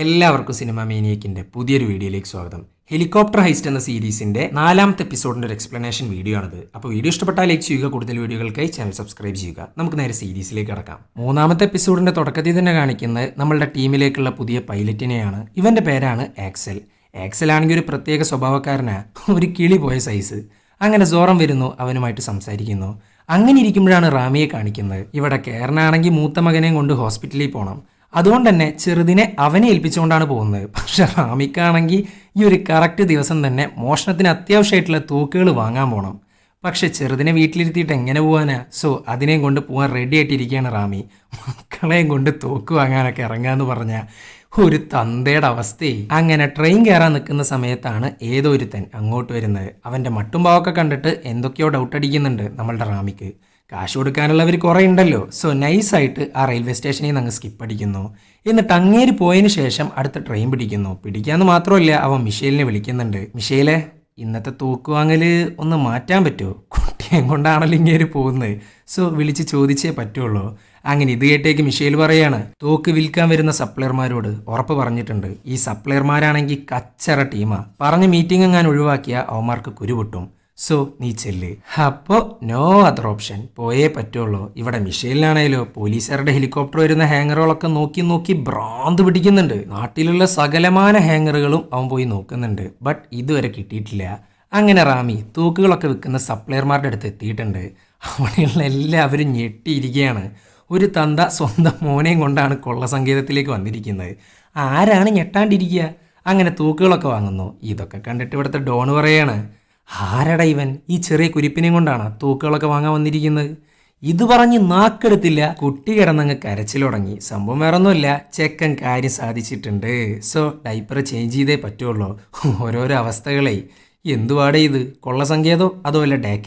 എല്ലാവർക്കും സിനിമ മീനിയക്കിന്റെ പുതിയൊരു വീഡിയോയിലേക്ക് സ്വാഗതം. ഹെലികോപ്റ്റർ ഹൈസ്റ്റ് എന്ന സീരീസിന്റെ നാലാമത്തെ എപ്പിസോഡിന്റെ ഒരു എക്സ്പ്ലനേഷൻ വീഡിയോ ആണിത്. അപ്പോൾ വീഡിയോ ഇഷ്ടപ്പെട്ടാൽ ലൈക്ക് ചെയ്യുക കൂടുതൽ വീഡിയോകൾക്കായി ചാനൽ സബ്സ്ക്രൈബ് ചെയ്യുക. നമുക്ക് നേരെ സീരീസിലേക്ക് കടക്കാം. മൂന്നാമത്തെ എപ്പിസോഡിന്റെ തുടക്കത്തിൽ തന്നെ കാണിക്കുന്നത് നമ്മളുടെ ടീമിലേക്കുള്ള പുതിയ പൈലറ്റിനെയാണ്. ഇവന്റെ പേരാണ് ആക്സൽ. ആക്സൽ ആണെങ്കിൽ ഒരു പ്രത്യേക സ്വഭാവക്കാരനാ. ഒരു കിളി പോയ സൈസ് അങ്ങനെ സോറം വരുന്നു അവനുമായിട്ട് സംസാരിക്കുന്നു. അങ്ങനെ ഇരിക്കുമ്പോഴാണ് റാമിയെ കാണിക്കുന്നത്. ഇവിടെ കേരനാണെങ്കിൽ മൂത്ത മകനെയും കൊണ്ട് ഹോസ്പിറ്റലിൽ പോകണം അതുകൊണ്ട് തന്നെ ചെറുതിനെ അവനെ ഏൽപ്പിച്ചുകൊണ്ടാണ് പോകുന്നത്. പക്ഷെ റാമിക്കാണെങ്കിൽ ഈ ഒരു കറക്റ്റ് ദിവസം തന്നെ മോഷണത്തിന് അത്യാവശ്യമായിട്ടുള്ള തൂക്കുകൾ വാങ്ങാൻ പോകണം പക്ഷെ ചെറുതിനെ വീട്ടിലിരുത്തിയിട്ട് എങ്ങനെ പോകാനാ സോ അതിനെയും കൊണ്ട് പോകാൻ റെഡി ആയിട്ടിരിക്കുകയാണ് റാമി. മക്കളെയും കൊണ്ട് തോക്ക് വാങ്ങാനൊക്കെ ഇറങ്ങാന്ന് പറഞ്ഞാൽ ഒരു തന്തയുടെ അവസ്ഥയായി. അങ്ങനെ ട്രെയിൻ കയറാൻ നിൽക്കുന്ന സമയത്താണ് ഏതോ ഒരുത്തൻ അങ്ങോട്ട് വരുന്നത്. അവന്റെ മട്ടുംപാവൊക്കെ കണ്ടിട്ട് എന്തൊക്കെയോ ഡൗട്ട് അടിക്കുന്നുണ്ട് നമ്മളുടെ റാമിക്ക്. കാശ് കൊടുക്കാനുള്ളവർ കുറേ ഉണ്ടല്ലോ. സോ നൈസായിട്ട് ആ റെയിൽവേ സ്റ്റേഷനിൽ നിന്ന് അങ്ങ് സ്കിപ്പ് അടിക്കുന്നു. എന്നിട്ട് അങ്ങേര് പോയതിന് ശേഷം അടുത്ത ട്രെയിൻ പിടിക്കുന്നു. പിടിക്കാന്ന് മാത്രമല്ല അവൻ മിഷേലിനെ വിളിക്കുന്നുണ്ട്. മിഷേലെ ഇന്നത്തെ തൂക്കുവാങ്ങൽ ഒന്ന് മാറ്റാൻ പറ്റുമോ കുട്ടിയെ കൊണ്ടാണല്ലോ ഇങ്ങേര് പോകുന്നത്. സോ വിളിച്ച് ചോദിച്ചേ പറ്റുള്ളൂ. അങ്ങനെ ഇത് കേട്ടേക്ക് മിഷേൽ പറയാണ് തോക്ക് വിൽക്കാൻ വരുന്ന സപ്ലയർമാരോട് ഉറപ്പ് പറഞ്ഞിട്ടുണ്ട്. ഈ സപ്ലയർമാരാണെങ്കിൽ കച്ചറ ടീമാ. പറഞ്ഞ മീറ്റിംഗ് എങ്ങാൻ ഒഴിവാക്കിയ അവന്മാർക്ക് കുരുപൊട്ടും സോ നീ ചെല്ല്. അപ്പോ നോ അതർ ഓപ്ഷൻ പോയേ പറ്റുള്ളൂ. ഇവിടെ മിഷേലിനാണേലോ പോലീസുകാരുടെ ഹെലികോപ്റ്റർ വരുന്ന ഹാങ്ങറുകളൊക്കെ നോക്കി നോക്കി ഭ്രാന്ത് പിടിക്കുന്നുണ്ട്. നാട്ടിലുള്ള സകലമാന ഹാങ്ങറുകളും അവൻ പോയി നോക്കുന്നുണ്ട്. ബട്ട് ഇതുവരെ കിട്ടിയിട്ടില്ല. അങ്ങനെ റാമി തൂക്കുകളൊക്കെ വിൽക്കുന്ന സപ്ലയർമാരുടെ അടുത്ത് എത്തിയിട്ടുണ്ട്. അവിടെയുള്ള എല്ലാവരും ഞെട്ടിയിരിക്കുകയാണ്. ഒരു തന്ത സ്വന്തം മോനെയും കൊണ്ടാണ് കൊള്ള സംഗീതത്തിലേക്ക് വന്നിരിക്കുന്നത്. ആരാണ് ഞെട്ടാണ്ടിരിക്കുക? അങ്ങനെ തൂക്കുകളൊക്കെ വാങ്ങുന്നു. ഇതൊക്കെ കണ്ടിട്ട് ഇവിടുത്തെ ഡോൺ പറയാണ്. ആരടാ ഇവൻ? ഈ ചെറിയ കുരിപ്പിനെയും കൊണ്ടാണ് തൂക്കുകളൊക്കെ വാങ്ങാൻ വന്നിരിക്കുന്നത്? ഇത് പറഞ്ഞ് നാക്കെടുത്തില്ല. കുട്ടി കിടന്നങ്ങ് കരച്ചിൽ തുടങ്ങി. സംഭവം വേറൊന്നുമില്ല. ചെക്കൻ കാര്യം സാധിച്ചിട്ടുണ്ട്. സോ ഡൈപ്പർ ചേഞ്ച് ചെയ്തേ പറ്റുള്ളൂ. ഓരോരോ അവസ്ഥകളെ. എന്തുവാടെ ഇത്? കൊള്ള സങ്കേതോ? അതോ അല്ല ഡേ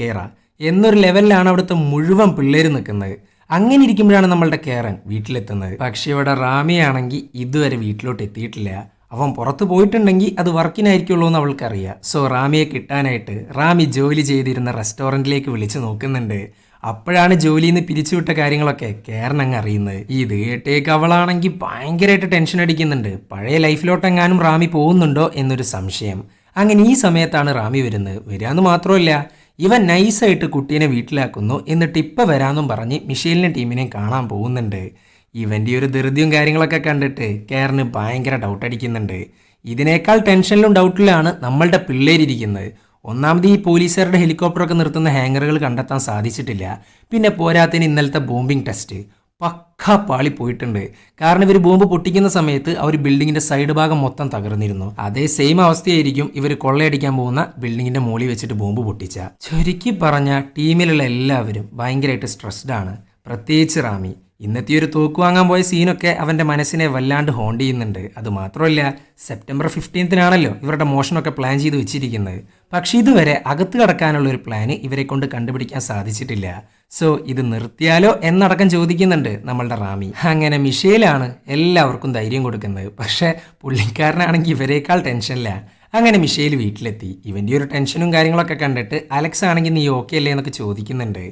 എന്നൊരു ലെവലിലാണ് അവിടുത്തെ മുഴുവൻ പിള്ളേർ നിൽക്കുന്നത്. അങ്ങനെ ഇരിക്കുമ്പോഴാണ് നമ്മളുടെ കേരൻ വീട്ടിലെത്തുന്നത്. പക്ഷേ ഇവിടെ റാമിയാണെങ്കിൽ ഇതുവരെ വീട്ടിലോട്ട് എത്തിയിട്ടില്ല. അവൻ പുറത്ത് പോയിട്ടുണ്ടെങ്കിൽ അത് വർക്കിനായിരിക്കുള്ളൂ എന്ന് അവൾക്കറിയാം. സോ റാമിയെ കിട്ടാനായിട്ട് റാമി ജോലി ചെയ്തിരുന്ന റെസ്റ്റോറന്റിലേക്ക് വിളിച്ച് നോക്കുന്നുണ്ട്. അപ്പോഴാണ് ജോലിയിൽ നിന്ന് പിരിച്ചുവിട്ട കാര്യങ്ങളൊക്കെ കേരൻ അങ്ങ് അറിയുന്നത്. ഇത് കേട്ടേക്ക് അവളാണെങ്കിൽ ഭയങ്കരമായിട്ട് ടെൻഷൻ അടിക്കുന്നുണ്ട്. പഴയ ലൈഫിലോട്ടെങ്ങാനും റാമി പോകുന്നുണ്ടോ എന്നൊരു സംശയം. അങ്ങനെ ഈ സമയത്താണ് റാമി വരുന്നത്. വരാന്ന് മാത്രമല്ല ഇവൻ നൈസായിട്ട് കുട്ടീനെ വീട്ടിലാക്കുന്നു. എന്നിട്ട് ഇപ്പം വരാമെന്നും പറഞ്ഞ് മിഷേലിന്റെ ടീമിനെ കാണാൻ പോകുന്നുണ്ട്. ഇവന്റെ ഒരു ധൃതിയും കാര്യങ്ങളൊക്കെ കണ്ടിട്ട് കെയറിന് ഭയങ്കര ഡൗട്ട് അടിക്കുന്നുണ്ട്. ഇതിനേക്കാൾ ടെൻഷനിലും ഡൗട്ടിലാണ് നമ്മളുടെ പിള്ളേരിയ്ക്കുന്നത് ഒന്നാമത് ഈ പോലീസുകാരുടെ ഹെലികോപ്റ്ററൊക്കെ നിർത്തുന്ന ഹാങ്ങറുകൾ കണ്ടെത്താൻ സാധിച്ചിട്ടില്ല. പിന്നെ പോരാത്തിന് ഇന്നലത്തെ ബോംബിംഗ് ടെസ്റ്റ് പക്ക പാളി പോയിട്ടുണ്ട്. കാരണം ഇവർ ബോംബ് പൊട്ടിക്കുന്ന സമയത്ത് അവർ ഒരു ബിൽഡിങ്ങിന്റെ സൈഡ് ഭാഗം മൊത്തം തകർന്നിരുന്നു. അതേ സെയിം അവസ്ഥയായിരിക്കും ഇവർ കൊള്ളയടിക്കാൻ പോകുന്ന ബിൽഡിങ്ങിന്റെ മോളി വെച്ചിട്ട് ബോംബ് പൊട്ടിച്ച. ചുരുക്കി പറഞ്ഞ ടീമിലുള്ള എല്ലാവരും ഭയങ്കരമായിട്ട് സ്ട്രെസ്ഡ് ആണ്. പ്രത്യേകിച്ച് റാമി. ഇന്നത്തെ ഒരു തോക്ക് വാങ്ങാൻ പോയ സീനൊക്കെ അവന്റെ മനസ്സിനെ വല്ലാണ്ട് ഹോണ്ട് ചെയ്യുന്നുണ്ട്. അത് മാത്രമല്ല സെപ്റ്റംബർ ഫിഫ്റ്റീൻത്തിനാണല്ലോ ഇവരുടെ മോഷനൊക്കെ പ്ലാൻ ചെയ്ത് വെച്ചിരിക്കുന്നത്. പക്ഷേ ഇതുവരെ അകത്ത് കടക്കാനുള്ള ഒരു പ്ലാന് ഇവരെ കൊണ്ട് കണ്ടുപിടിക്കാൻ സാധിച്ചിട്ടില്ല. സോ ഇത് നിർത്തിയാലോ എന്നടക്കം ചോദിക്കുന്നുണ്ട് നമ്മളുടെ റാമി. അങ്ങനെ മിഷേലാണ് എല്ലാവർക്കും ധൈര്യം കൊടുക്കുന്നത്. പക്ഷേ പുള്ളിക്കാരനാണെങ്കിൽ ഇവരേക്കാൾ ടെൻഷനില്ല. അങ്ങനെ മിഷേൽ വീട്ടിലെത്തി. ഇവന്റെ ഒരു ടെൻഷനും കാര്യങ്ങളൊക്കെ കണ്ടിട്ട് അലക്സ് ആണെങ്കിൽ നീ ഓക്കെ അല്ലേ എന്നൊക്കെ ചോദിക്കുന്നുണ്ട്.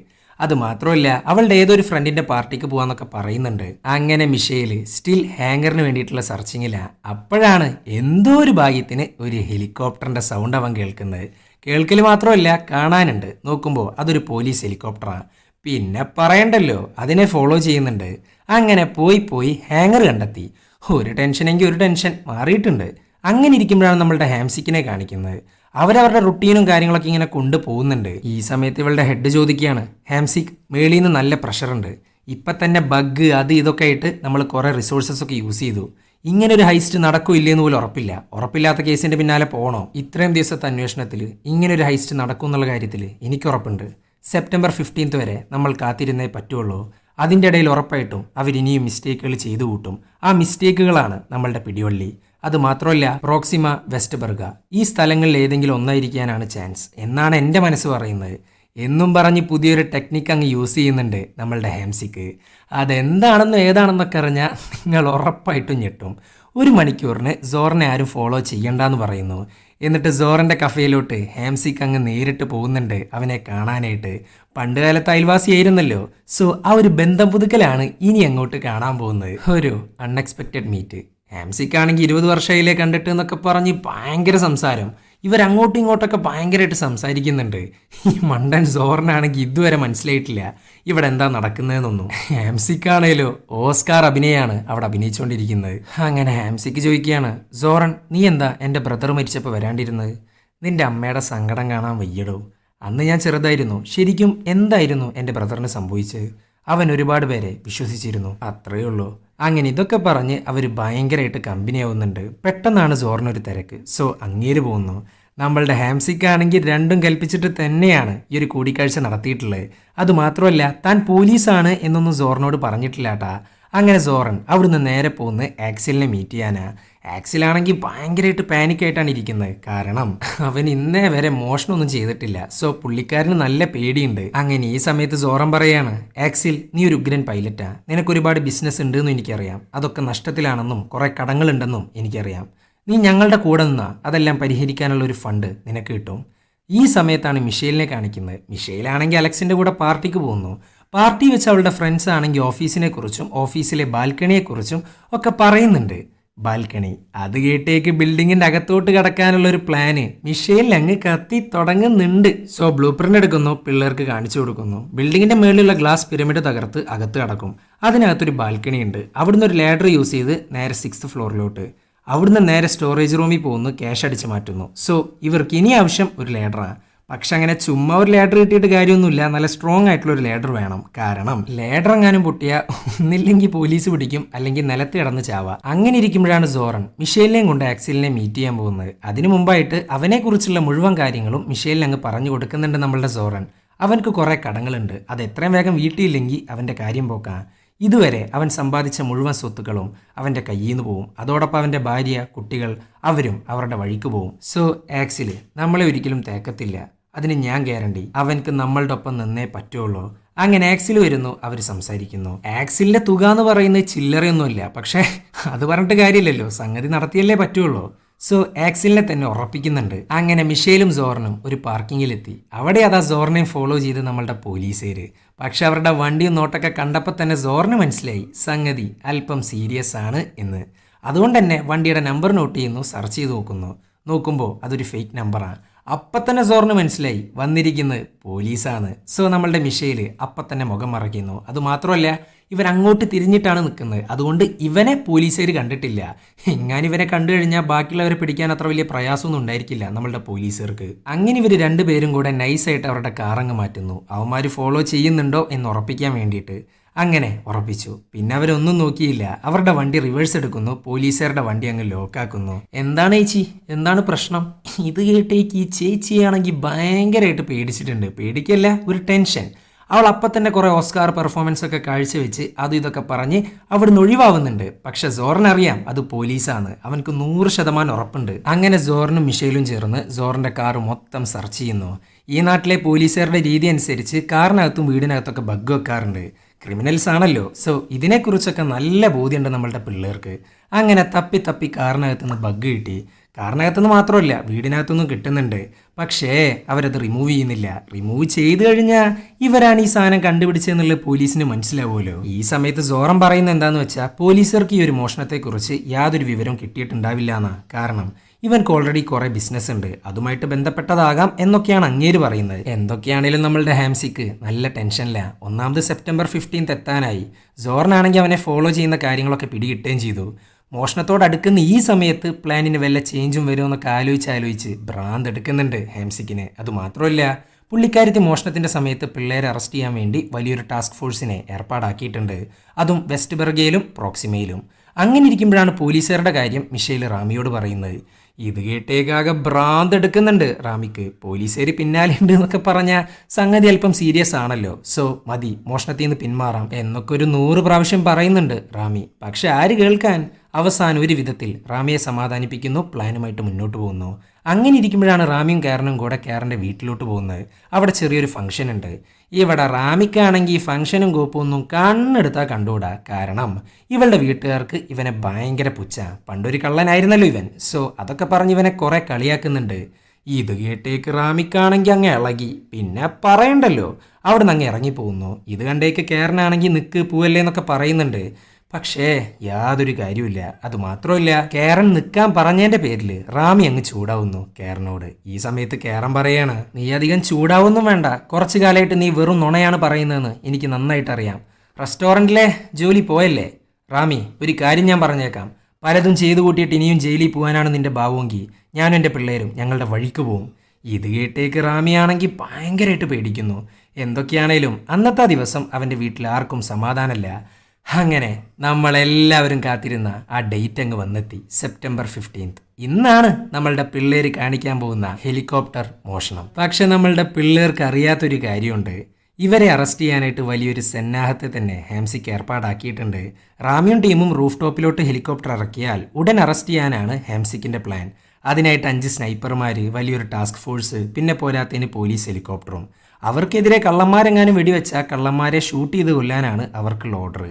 അത് മാത്രമല്ല അവളുടെ ഏതൊരു ഫ്രണ്ടിന്റെ പാർട്ടിക്ക് പോവാന്നൊക്കെ പറയുന്നുണ്ട്. അങ്ങനെ മിഷേൽ സ്റ്റിൽ ഹാങ്കറിന് വേണ്ടിയിട്ടുള്ള സെർച്ചിങ്ങിലാ. അപ്പോഴാണ് എന്തോ ഒരു ഭാഗ്യത്തിന് ഒരു ഹെലികോപ്റ്ററിന്റെ സൗണ്ട് അവൻ കേൾക്കുന്നത്. കേൾക്കൽ മാത്രമല്ല കാണാനുണ്ട്. നോക്കുമ്പോൾ അതൊരു പോലീസ് ഹെലികോപ്റ്ററാണ് പിന്നെ പറയണ്ടല്ലോ അതിനെ ഫോളോ ചെയ്യുന്നുണ്ട്. അങ്ങനെ പോയി പോയി ഹാങ്ങർ കണ്ടെത്തി. ഒരു ടെൻഷനെങ്കിൽ ഒരു ടെൻഷൻ മാറിയിട്ടുണ്ട്. അങ്ങനെ ഇരിക്കുമ്പോഴാണ് നമ്മളുടെ ഹാംസിക്കിനെ കാണിക്കുന്നത്. അവരവരുടെ റുട്ടീനും കാര്യങ്ങളൊക്കെ ഇങ്ങനെ കൊണ്ടുപോകുന്നുണ്ട്. ഈ സമയത്ത് ഇവളുടെ ഹെഡ് ചോദിക്കുകയാണ് ഹാംസിക് മേളിൽ നിന്ന് നല്ല പ്രഷറുണ്ട് ഇപ്പം തന്നെ ബഗ് അത് ഇതൊക്കെ ആയിട്ട് നമ്മൾ കുറേ റിസോഴ്സസ് ഒക്കെ യൂസ് ചെയ്തു. ഇങ്ങനെ ഒരു ഹൈസ്റ്റ് നടക്കൂ ഇല്ലേന്ന് പോലും ഉറപ്പില്ല. ഉറപ്പില്ലാത്ത കേസിന്റെ പിന്നാലെ പോകണോ ഇത്രയും ദിവസത്തെ അന്വേഷണത്തിൽ ഇങ്ങനെ ഒരു ഹൈസ്റ്റ് നടക്കും എന്നുള്ള കാര്യത്തിൽ എനിക്ക് ഉറപ്പുണ്ട്. സെപ്റ്റംബർ ഫിഫ്റ്റീൻത്ത് വരെ നമ്മൾ കാത്തിരുന്നേ പറ്റുള്ളൂ. അതിന്റെ ഇടയിൽ ഉറപ്പായിട്ടും അവരിനിയും മിസ്റ്റേക്കുകൾ ചെയ്തു കൂട്ടും. ആ മിസ്റ്റേക്കുകളാണ് നമ്മളുടെ പിടിവള്ളി. അത് മാത്രമല്ല പ്രോക്സിമ വെസ്റ്റ് ബർഗ ഈ സ്ഥലങ്ങളിൽ ഏതെങ്കിലും ഒന്നായിരിക്കാനാണ് ചാൻസ്. എന്നാണ് എന്റെ മനസ്സ് പറയുന്നത്. എന്നും പറഞ്ഞ് പുതിയൊരു ടെക്നിക്ക് അങ്ങ് യൂസ് ചെയ്യുന്നുണ്ട് നമ്മളുടെ ഹെംസിക്ക്. അതെന്താണെന്നും ഏതാണെന്നൊക്കെ അറിഞ്ഞാൽ നിങ്ങൾ ഉറപ്പായിട്ടും ഞെട്ടും. ഒരു മണിക്കൂറിന് സോറിനെ ആരും ഫോളോ ചെയ്യണ്ടെന്ന് പറയുന്നു. എന്നിട്ട് സോറിന്റെ കഫയിലോട്ട് ഹാംസിക്ക് അങ്ങ് നേരിട്ട് പോകുന്നുണ്ട് അവനെ കാണാനായിട്ട്. പണ്ട് കാലത്ത് അയൽവാസിയായിരുന്നല്ലോ സോ ആ ഒരു ബന്ധം പുതുക്കലാണ് ഇനി അങ്ങോട്ട് കാണാൻ പോകുന്നത്. ഒരു അൺഎക്സ്പെക്റ്റഡ് മീറ്റ് ഹാംസിക്കാണെങ്കിൽ ഇരുപത് വർഷമായില്ലേ കണ്ടിട്ട് എന്നൊക്കെ പറഞ്ഞ് ഭയങ്കര സംസാരം. ഇവരങ്ങോട്ടും ഇങ്ങോട്ടൊക്കെ ഭയങ്കരമായിട്ട് സംസാരിക്കുന്നുണ്ട്. ഈ മണ്ടൻ സോറിനാണെങ്കിൽ ഇതുവരെ മനസ്സിലായിട്ടില്ല ഇവിടെ എന്താ നടക്കുന്നതെന്നൊന്നും. ഹാംസിക്കാണേലോ ഓസ്കാർ അഭിനയാണ് അവിടെ അഭിനയിച്ചുകൊണ്ടിരിക്കുന്നത്. അങ്ങനെ ഹാംസിക്ക് ചോദിക്കുകയാണ് സോറൻ നീ എന്താ എന്റെ ബ്രദർ മരിച്ചപ്പോൾ വരാണ്ടിരുന്നത്? നിന്റെ അമ്മയുടെ സങ്കടം കാണാൻ വയ്യടോ. അന്ന് ഞാൻ ചെറുതായിരുന്നു. ശരിക്കും എന്തായിരുന്നു എന്റെ ബ്രദറിന് സംഭവിച്ചത്? അവൻ ഒരുപാട് പേരെ വിശ്വസിച്ചിരുന്നു. അത്രയേ ഉള്ളൂ. അങ്ങനെ ഇതൊക്കെ പറഞ്ഞ് അവർ ഭയങ്കരമായിട്ട് കമ്പനിയാവുന്നുണ്ട്. പെട്ടെന്നാണ് സോറിനൊരു തിരക്ക്. സോ അങ്ങേര് പോകുന്നു. നമ്മളുടെ ഹാംസിക്കാണെങ്കിൽ രണ്ടും കൽപ്പിച്ചിട്ട് തന്നെയാണ് ഈ ഒരു കൂടിക്കാഴ്ച നടത്തിയിട്ടുള്ളത്. അതുമാത്രമല്ല താൻ പോലീസാണ് എന്നൊന്നും സോറിനോട് പറഞ്ഞിട്ടില്ല കേട്ടാ അങ്ങനെ സോറൻ അവിടുന്ന് നേരെ പോകുന്ന ആക്സിലിനെ മീറ്റ് ചെയ്യാനാ. ആക്സിലാണെങ്കിൽ ഭയങ്കരമായിട്ട് പാനിക്കായിട്ടാണ് ഇരിക്കുന്നത്. കാരണം അവൻ ഇന്നേ വരെ മോഷണമൊന്നും ചെയ്തിട്ടില്ല. സോ പുള്ളിക്കാരന് നല്ല പേടിയുണ്ട്. അങ്ങനെ ഈ സമയത്ത് സോറം പറയാണ് ആക്സിൽ നീ ഒരു ഉഗ്രൻ പൈലറ്റാ നിനക്ക് ഒരുപാട് ബിസിനസ് ഉണ്ടെന്നും എനിക്കറിയാം. അതൊക്കെ നഷ്ടത്തിലാണെന്നും കുറെ കടങ്ങളുണ്ടെന്നും എനിക്കറിയാം. നീ ഞങ്ങളുടെ കൂടെ നിന്നാ. അതെല്ലാം പരിഹരിക്കാനുള്ള ഒരു ഫണ്ട് നിനക്ക് കിട്ടും. ഈ സമയത്താണ് മിഷേലിനെ കാണിക്കുന്നത്. മിഷേലാണെങ്കിൽ അലക്സിന്റെ കൂടെ പാർട്ടിക്ക് പോകുന്നു. പാർട്ടി വെച്ച് അവളുടെ ഫ്രണ്ട്സ് ആണെങ്കിൽ ഓഫീസിനെ കുറിച്ചും ഓഫീസിലെ ബാൽക്കണിയെക്കുറിച്ചും ഒക്കെ പറയുന്നുണ്ട്. ബാൽക്കണി അത് കേട്ടേക്ക് ബിൽഡിങ്ങിന്റെ അകത്തോട്ട് കടക്കാനുള്ള ഒരു പ്ലാന് മിഷേലിൽ അങ്ങ് കത്തി തുടങ്ങുന്നുണ്ട്. സോ ബ്ലൂ പ്രിന്റ് എടുക്കുന്നു പിള്ളേർക്ക് കാണിച്ചു കൊടുക്കുന്നു. ബിൽഡിങ്ങിന്റെ മേളിലുള്ള ഗ്ലാസ് പിരമിഡ് തകർത്ത് അകത്ത് കടക്കും. അതിനകത്തൊരു ബാൽക്കണി ഉണ്ട്. അവിടുന്ന് ഒരു ലാഡർ യൂസ് ചെയ്ത് നേരെ സിക്സ്ത് ഫ്ലോറിലോട്ട് അവിടുന്ന് നേരെ സ്റ്റോറേജ് റൂമിൽ പോകുന്നു ക്യാഷ് അടിച്ച് മാറ്റുന്നു. സോ ഇവർക്ക് ഇനി ആവശ്യം ഒരു ലേഡറാണ് പക്ഷെ അങ്ങനെ ചുമ്മാ ഒരു ലേഡർ കിട്ടിയിട്ട് കാര്യമൊന്നുമില്ല. നല്ല സ്ട്രോങ് ആയിട്ടുള്ള ഒരു ലേഡർ വേണം. കാരണം ലേഡർ എങ്ങാനും പൊട്ടിയ ഒന്നില്ലെങ്കിൽ പോലീസ് പിടിക്കും അല്ലെങ്കിൽ നിലത്ത് കിടന്ന് ചാവുക അങ്ങനെ ഇരിക്കുമ്പോഴാണ് സോറൻ മിഷേലിനെയും കൊണ്ട് ആക്സിലിനെ മീറ്റ് ചെയ്യാൻ പോകുന്നത്. അതിനു മുമ്പായിട്ട് അവനെക്കുറിച്ചുള്ള മുഴുവൻ കാര്യങ്ങളും മിഷേലിന് അങ്ങ് പറഞ്ഞു കൊടുക്കുന്നുണ്ട് നമ്മളുടെ സോറൻ. അവൻക്ക് കുറേ കടങ്ങളുണ്ട്. അത് എത്രയും വേഗം വീട്ടിയില്ലെങ്കിൽ അവന്റെ കാര്യം പോക്കാം. ഇതുവരെ അവൻ സമ്പാദിച്ച മുഴുവൻ സ്വത്തുക്കളും അവന്റെ കയ്യിൽ നിന്ന് പോവും. അതോടൊപ്പം അവന്റെ ഭാര്യ കുട്ടികൾ അവരും അവരുടെ വഴിക്ക് പോവും. സോ ആക്സിൽ നമ്മളെ ഒരിക്കലും തേക്കത്തില്ല. അതിന് ഞാൻ ഗ്യാരണ്ടി. അവൻക്ക് നമ്മളുടെ ഒപ്പം നിന്നേ പറ്റുള്ളൂ. അങ്ങനെ ആക്സിൽ വരുന്നു അവർ സംസാരിക്കുന്നു. ആക്സിലിന്റെ തുക എന്ന് പറയുന്നത് ചില്ലറയൊന്നുമില്ല പക്ഷേ അത് പറഞ്ഞിട്ട് കാര്യമില്ലല്ലോ. സംഗതി നടത്തിയല്ലേ പറ്റുള്ളൂ. സോ ആക്സിലിനെ തന്നെ ഉറപ്പിക്കുന്നുണ്ട്. അങ്ങനെ മിഷേലും സോറിനും ഒരു പാർക്കിങ്ങിലെത്തി. അവിടെ അതാ സോറിനെയും ഫോളോ ചെയ്ത് നമ്മളുടെ പോലീസുകാര്. പക്ഷെ അവരുടെ വണ്ടിയും നോട്ടൊക്കെ കണ്ടപ്പോൾ തന്നെ സോറിന് മനസ്സിലായി. സംഗതി അല്പം സീരിയസ് ആണ് എന്ന്. അതുകൊണ്ട് തന്നെ വണ്ടിയുടെ നമ്പർ നോട്ട് ചെയ്യുന്നു സെർച്ച് ചെയ്ത് നോക്കുന്നു. നോക്കുമ്പോൾ അതൊരു ഫേക്ക് നമ്പറാണ് അപ്പം തന്നെ സോറിന് മനസ്സിലായി. വന്നിരിക്കുന്നത് പോലീസാണ്. സോ നമ്മളുടെ മിഷയിൽ അപ്പം തന്നെ മുഖം മറയ്ക്കുന്നു. അതുമാത്രമല്ല ഇവൻ അങ്ങോട്ട് തിരിഞ്ഞിട്ടാണ് നിൽക്കുന്നത്. അതുകൊണ്ട് ഇവനെ പോലീസുകാർ കണ്ടിട്ടില്ല. എങ്ങാനും ഇവനെ കണ്ടു കഴിഞ്ഞാൽ ബാക്കിയുള്ളവരെ പിടിക്കാൻ അത്ര വലിയ പ്രയാസമൊന്നും ഉണ്ടായിരിക്കില്ല നമ്മളുടെ പോലീസുകാർക്ക്. അങ്ങനെ ഇവർ രണ്ടുപേരും കൂടെ നൈസായിട്ട് അവരുടെ കാറങ്ങ് മാറ്റുന്നു. അവന്മാർ ഫോളോ ചെയ്യുന്നുണ്ടോ എന്ന് ഉറപ്പിക്കാൻ വേണ്ടിയിട്ട്. അങ്ങനെ ഉറപ്പിച്ചു. പിന്നെ അവരൊന്നും നോക്കിയില്ല. അവരുടെ വണ്ടി റിവേഴ്സ് എടുക്കുന്നു. പോലീസുകാരുടെ വണ്ടി അങ്ങ് ലോക്കാക്കുന്നു എന്താണ് ചേച്ചി എന്താണ് പ്രശ്നം? ഇത് കേട്ടേക്ക് ഈ ചേച്ചിയാണെങ്കിൽ ഭയങ്കരമായിട്ട് പേടിച്ചിട്ടുണ്ട്. പേടിക്കല്ല ഒരു ടെൻഷൻ. അവൾ അപ്പം തന്നെ കുറേ ഓസ്കാർ പെർഫോമൻസ് ഒക്കെ കാഴ്ചവെച്ച് അതും ഇതൊക്കെ പറഞ്ഞ് അവിടുന്ന് ഒഴിവാവുന്നുണ്ട്. പക്ഷെ സോറിനറിയാം അത് പോലീസാണ്. അവനക്ക് നൂറ് ശതമാനം ഉറപ്പുണ്ട്. അങ്ങനെ സോറിനും മിഷേലും ചേർന്ന് സോറിന്റെ കാർ മൊത്തം സെർച്ച് ചെയ്യുന്നു. ഈ നാട്ടിലെ പോലീസുകാരുടെ രീതി അനുസരിച്ച് കാറിനകത്തും വീടിനകത്തൊക്കെ ബഗ് വെക്കാറുണ്ട്. ക്രിമിനൽസ് ആണല്ലോ. സോ ഇതിനെക്കുറിച്ചൊക്കെ നല്ല ബോധ്യമുണ്ട് നമ്മളുടെ പിള്ളേർക്ക്. അങ്ങനെ തപ്പി തപ്പി കാറിനകത്ത് നിന്ന് ബഗ് കിട്ടി. കാറിനകത്തുനിന്ന് മാത്രമല്ല വീടിനകത്തുനിന്നും കിട്ടുന്നുണ്ട്. പക്ഷേ അവരത് റിമൂവ് ചെയ്യുന്നില്ല. റിമൂവ് ചെയ്തു കഴിഞ്ഞാൽ ഇവരാണ് ഈ സാധനം കണ്ടുപിടിച്ചതെന്നുള്ളത് പോലീസിന് മനസ്സിലാവുമല്ലോ. ഈ സമയത്ത് സോറം പറയുന്നത് എന്താണെന്ന് വെച്ചാൽ പോലീസുകാർക്ക് ഈ ഒരു മോഷണത്തെക്കുറിച്ച് യാതൊരു വിവരവും കിട്ടിയിട്ടുണ്ടാവില്ല എന്നാണ് കാരണം. ഇവൻക്ക് ഓൾറെഡി കുറെ ബിസിനസ് ഉണ്ട്. അതുമായിട്ട് ബന്ധപ്പെട്ടതാകാം എന്നൊക്കെയാണ് അങ്ങേര് പറയുന്നത്. എന്തൊക്കെയാണെങ്കിലും നമ്മളുടെ ഹാംസിക്ക് നല്ല ടെൻഷനില്ല. ഒന്നാമത് സെപ്റ്റംബർ ഫിഫ്റ്റീൻത്ത് എത്താനായി. ജോറിനാണെങ്കിൽ അവനെ ഫോളോ ചെയ്യുന്ന കാര്യങ്ങളൊക്കെ പിടികിട്ടുകയും ചെയ്തു. മോഷണത്തോട് അടുക്കുന്ന ഈ സമയത്ത് പ്ലാനിന് വല്ല ചേഞ്ചും വരുമെന്നൊക്കെ ആലോചിച്ച് ആലോചിച്ച് ഭ്രാന്ത് എടുക്കുന്നുണ്ട് ഹേംസിക്കിന്. അതുമാത്രമല്ല പുള്ളിക്കാരത്തി മോഷണത്തിന്റെ സമയത്ത് പിള്ളേരെ അറസ്റ്റ് ചെയ്യാൻ വേണ്ടി വലിയൊരു ടാസ്ക് ഫോഴ്സിനെ ഏർപ്പാടാക്കിയിട്ടുണ്ട്. അതും വെസ്റ്റ് ബെർഗയിലും പ്രോക്സിമയിലും. അങ്ങനെ ഇരിക്കുമ്പോഴാണ് പോലീസുകാരുടെ കാര്യം മിഷേൽ റാമിയോട് പറയുന്നത്. ഇത് കേട്ടേക്കാകെ ഭ്രാന്ത് എടുക്കുന്നുണ്ട് റാമിക്ക് പോലീസുകാർ പിന്നാലെ ഉണ്ട് എന്നൊക്കെ പറഞ്ഞ സംഗതി അല്പം സീരിയസ് ആണല്ലോ. സോ മതി മോഷണത്തിൽ നിന്ന് പിന്മാറാം എന്നൊക്കെ ഒരു നൂറ് പ്രാവശ്യം പറയുന്നുണ്ട് റാമി. പക്ഷെ ആര് കേൾക്കാൻ? അവസാനം ഒരു വിധത്തിൽ റാമിയെ സമാധാനിപ്പിക്കുന്നു പ്ലാനുമായിട്ട് മുന്നോട്ട് പോകുന്നു. അങ്ങനെ ഇരിക്കുമ്പോഴാണ് റാമിയും കാരനും കൂടെ കാരന്റെ വീട്ടിലോട്ട് പോകുന്നത്. അവിടെ ചെറിയൊരു ഫംഗ്ഷൻ ഉണ്ട്. ഇവിടെ റാമിക്കാണെങ്കിൽ ഈ ഫംഗ്ഷനും കൂപ്പൊന്നും കണ്ണെടുത്താൽ കണ്ടുകൂടാ. കാരണം ഇവളുടെ വീട്ടുകാർക്ക് ഇവനെ ഭയങ്കര പുച്ച പണ്ടൊരു കള്ളനായിരുന്നല്ലോ ഇവൻ. സോ അതൊക്കെ പറഞ്ഞ് ഇവനെ കുറെ കളിയാക്കുന്നുണ്ട്. ഇത് കേട്ടേക്ക് റാമിക്കാണെങ്കിൽ അങ്ങ് ഇളകി. പിന്നെ പറയണ്ടല്ലോ. അവിടെ നിന്ന് അങ്ങ് ഇറങ്ങിപ്പോകുന്നു. ഇത് കണ്ടേക്ക് കേരനാണെങ്കിൽ നിൽക്ക് പൂവല്ലേ എന്നൊക്കെ പറയുന്നുണ്ട്. പക്ഷേ യാതൊരു കാര്യമില്ല അത് മാത്രമല്ല കേരൻ നിൽക്കാൻ പറഞ്ഞതിന്റെ പേരിൽ റാമി അങ്ങ് ചൂടാവുന്നു കേരനോട്. ഈ സമയത്ത് കേരൻ പറയാണ് നീ അധികം ചൂടാവൊന്നും വേണ്ട. കുറച്ചു കാലമായിട്ട് നീ വെറും നുണയാണ് പറയുന്നതെന്ന് എനിക്ക് നന്നായിട്ട് അറിയാം. റെസ്റ്റോറന്റിലെ ജോലി പോയല്ലേ? റാമി ഒരു കാര്യം ഞാൻ പറഞ്ഞേക്കാം. പലതും ചെയ്തു കൂട്ടിയിട്ട് ഇനിയും ജയിലിൽ പോകാനാണ് നിന്റെ ഭാവമെങ്കിൽ ഞാനും എന്റെ പിള്ളേരും ഞങ്ങളുടെ വഴിക്ക് പോവും. ഇത് കേട്ടേക്ക് റാമിയാണെങ്കിൽ ഭയങ്കരമായിട്ട് പേടിക്കുന്നു. എന്തൊക്കെയാണേലും അന്നത്തെ ദിവസം അവന്റെ വീട്ടിൽ ആർക്കും സമാധാനമല്ല. അങ്ങനെ നമ്മളെല്ലാവരും കാത്തിരുന്ന ആ ഡേറ്റ് അങ്ങ് വന്നെത്തി. സെപ്റ്റംബർ ഫിഫ്റ്റീൻത്ത് ഇന്നാണ് നമ്മളുടെ പിള്ളേർ കാണിക്കാൻ പോകുന്ന ഹെലികോപ്റ്റർ മോഷണം. പക്ഷെ നമ്മളുടെ പിള്ളേർക്ക് അറിയാത്തൊരു കാര്യമുണ്ട്. ഇവരെ അറസ്റ്റ് ചെയ്യാനായിട്ട് വലിയൊരു സന്നാഹത്തെ തന്നെ ഹാംസിക്ക് ഏർപ്പാടാക്കിയിട്ടുണ്ട്. റാമിയും ടീമും റൂഫ് ടോപ്പിലോട്ട് ഹെലികോപ്റ്റർ ഇറക്കിയാൽ ഉടൻ അറസ്റ്റ് ചെയ്യാനാണ് ഹാംസിക്കിന്റെ പ്ലാൻ അതിനായിട്ട് അഞ്ച് സ്നൈപ്പർമാർ വലിയൊരു ടാസ്ക് ഫോഴ്സ് പിന്നെ പോരാത്തതിന് പോലീസ് ഹെലികോപ്റ്ററും അവർക്കെതിരെ കള്ളന്മാരെങ്ങാനും വെടിവെച്ചാൽ കള്ളന്മാരെ ഷൂട്ട് ചെയ്ത് കൊല്ലാനാണ് അവർക്കുള്ള ഓർഡർ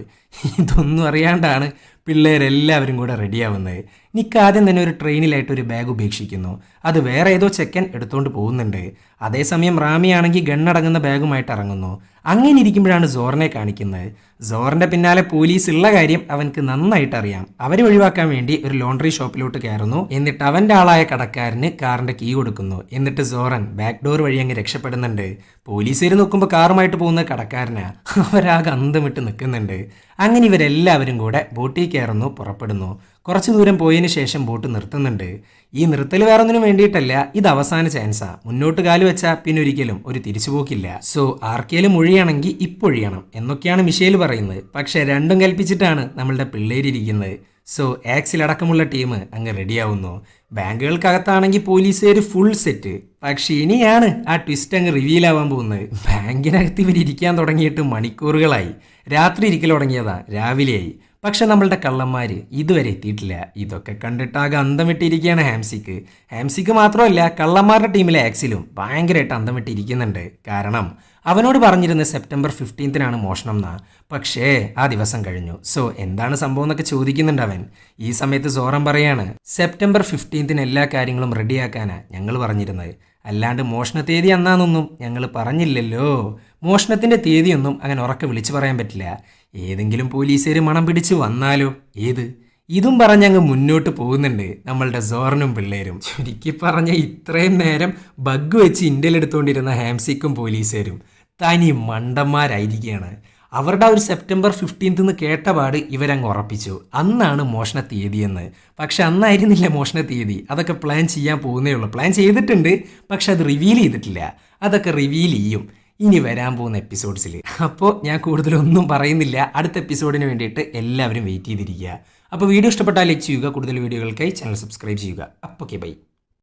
ഇതൊന്നും അറിയാണ്ടാണ് പിള്ളേരെല്ലാവരും കൂടെ റെഡിയാവുന്നത് നിക്ക് ആദ്യം തന്നെ ഒരു ട്രെയിനിലായിട്ട് ഒരു ബാഗ് ഉപേക്ഷിക്കുന്നു. അത് വേറെ ഏതോ ചെക്കൻ എടുത്തുകൊണ്ട് പോകുന്നുണ്ട്. അതേസമയം റാമിയാണെങ്കിൽ ഗണ്ണടങ്ങുന്ന ബാഗുമായിട്ട് ഇറങ്ങുന്നു. അങ്ങനെ ഇരിക്കുമ്പോഴാണ് സോറിനെ കാണിക്കുന്നത്. സോറിന്റെ പിന്നാലെ പോലീസ് ഉള്ള കാര്യം അവനക്ക് നന്നായിട്ട് അറിയാം. അവരെ ഒഴിവാക്കാൻ വേണ്ടി ഒരു ലോണ്ടറി ഷോപ്പിലോട്ട് കയറുന്നു. എന്നിട്ട് അവന്റെ ആളായ കടക്കാരന് കാറിന്റെ കീ കൊടുക്കുന്നു. എന്നിട്ട് സോറൻ ബാക്ക് ഡോർ വഴി അങ്ങ് രക്ഷപ്പെടുന്നുണ്ട്. പോലീസുകാർ നോക്കുമ്പോൾ കാറുമായിട്ട് പോകുന്ന കടക്കാരനാ. അവരാകെ അന്തമിട്ട് നിൽക്കുന്നുണ്ട്. അങ്ങനെ ഇവരെല്ലാവരും കൂടെ ബോട്ടിൽ കയറുന്നു പുറപ്പെടുന്നു. കുറച്ചു ദൂരം പോയതിന് ശേഷം ബോട്ട് നിർത്തുന്നുണ്ട്. ഈ നിർത്തൽ വേറെ ഒന്നിനും വേണ്ടിയിട്ടല്ല ഇത് അവസാന ചാൻസാ. മുന്നോട്ട് കാൽ വെച്ചാൽ പിന്നെ ഒരിക്കലും ഒരു തിരിച്ചുപോക്കില്ല. സോ ആർക്കേലും ഒഴിയണമെങ്കിൽ ഇപ്പൊഴിയണം എന്നൊക്കെയാണ് മിഷേൽ പറയുന്നത്. പക്ഷെ രണ്ടും കൽപ്പിച്ചിട്ടാണ് നമ്മളുടെ പിള്ളേരിയ്ക്കുന്നത് സോ ആക്സിലടക്കമുള്ള ടീം അങ്ങ് റെഡിയാവുന്നു. ബാങ്കുകൾക്കകത്താണെങ്കിൽ പോലീസുകാർ ഫുൾ സെറ്റ്. പക്ഷെ ഇനിയാണ് ആ ട്വിസ്റ്റ് അങ്ങ് റിവീൽ ആവാൻ പോകുന്നത്. ബാങ്കിനകത്ത് ഇവരിയ്ക്കാൻ തുടങ്ങിയിട്ട് മണിക്കൂറുകളായി. രാത്രി ഇരിക്കൽ തുടങ്ങിയതാ. രാവിലെയായി. പക്ഷെ നമ്മളുടെ കള്ളന്മാർ ഇതുവരെ എത്തിയിട്ടില്ല. ഇതൊക്കെ കണ്ടിട്ടാകെ അന്തം വിട്ടിരിക്കുകയാണ് ഹാംസിക്ക് ഹാംസിക്ക് മാത്രമല്ല കള്ളന്മാരുടെ ടീമിലെ ആക്സിലും ഭയങ്കരമായിട്ട് അന്തം വിട്ടിരിക്കുന്നുണ്ട് കാരണം അവനോട് പറഞ്ഞിരുന്നത് സെപ്റ്റംബർ ഫിഫ്റ്റീൻത്തിനാണ് മോഷണം എന്നാ പക്ഷേ ആ ദിവസം കഴിഞ്ഞു. സോ എന്താണ് സംഭവം എന്നൊക്കെ ചോദിക്കുന്നുണ്ട് അവൻ. ഈ സമയത്ത് സോറം പറയാണ് സെപ്റ്റംബർ ഫിഫ്റ്റീൻത്തിന് എല്ലാ കാര്യങ്ങളും റെഡിയാക്കാനാണ് ഞങ്ങൾ പറഞ്ഞിരുന്നത്. അല്ലാണ്ട് മോഷണ തീയതി അന്നാന്നൊന്നും ഞങ്ങൾ പറഞ്ഞില്ലല്ലോ. മോഷണത്തിന്റെ തീയതിയൊന്നും അങ്ങനെ ഉറക്കെ വിളിച്ചു പറയാൻ പറ്റില്ല. ഏതെങ്കിലും പോലീസുകാർ മണം പിടിച്ച് വന്നാലോ? ഏത്? ഇതും പറഞ്ഞങ്ങ് മുന്നോട്ട് പോകുന്നുണ്ട് നമ്മളുടെ സോറിനും പിള്ളേരും. ചുരുക്കി പറഞ്ഞ ഇത്രയും നേരം ബഗ് വെച്ച് ഇന്ത്യയിൽ എടുത്തുകൊണ്ടിരുന്ന ഹാംസിക്കും പോലീസുകാരും തനി മണ്ടന്മാരായിരിക്കുകയാണ്. അവരുടെ ഒരു സെപ്റ്റംബർ ഫിഫ്റ്റീൻത്ത് കേട്ട കേട്ടപാട് ഇവരങ്ങ് ഉറപ്പിച്ചു. അന്നാണ് മോഷണ തീയതിയെന്ന് പക്ഷെ അന്നായിരുന്നില്ല മോഷണ തീയതി. അതൊക്കെ പ്ലാൻ ചെയ്യാൻ പോകുന്നേ ഉള്ളൂ. പ്ലാൻ ചെയ്തിട്ടുണ്ട് പക്ഷെ അത് റിവീൽ ചെയ്തിട്ടില്ല. അതൊക്കെ റിവീൽ ചെയ്യും. ഇനി വരാൻ പോകുന്ന എപ്പിസോഡ്സിൽ അപ്പോൾ ഞാൻ കൂടുതലൊന്നും പറയുന്നില്ല. അടുത്ത എപ്പിസോഡിന് വേണ്ടിയിട്ട് എല്ലാവരും വെയിറ്റ് ചെയ്തിരിക്കുക. അപ്പോൾ വീഡിയോ ഇഷ്ടപ്പെട്ടാൽ ലൈക്ക് ചെയ്യുക. കൂടുതൽ വീഡിയോകൾക്കായി ചാനൽ സബ്സ്ക്രൈബ് ചെയ്യുക. അപ്പോൾ ഓക്കെ ബൈ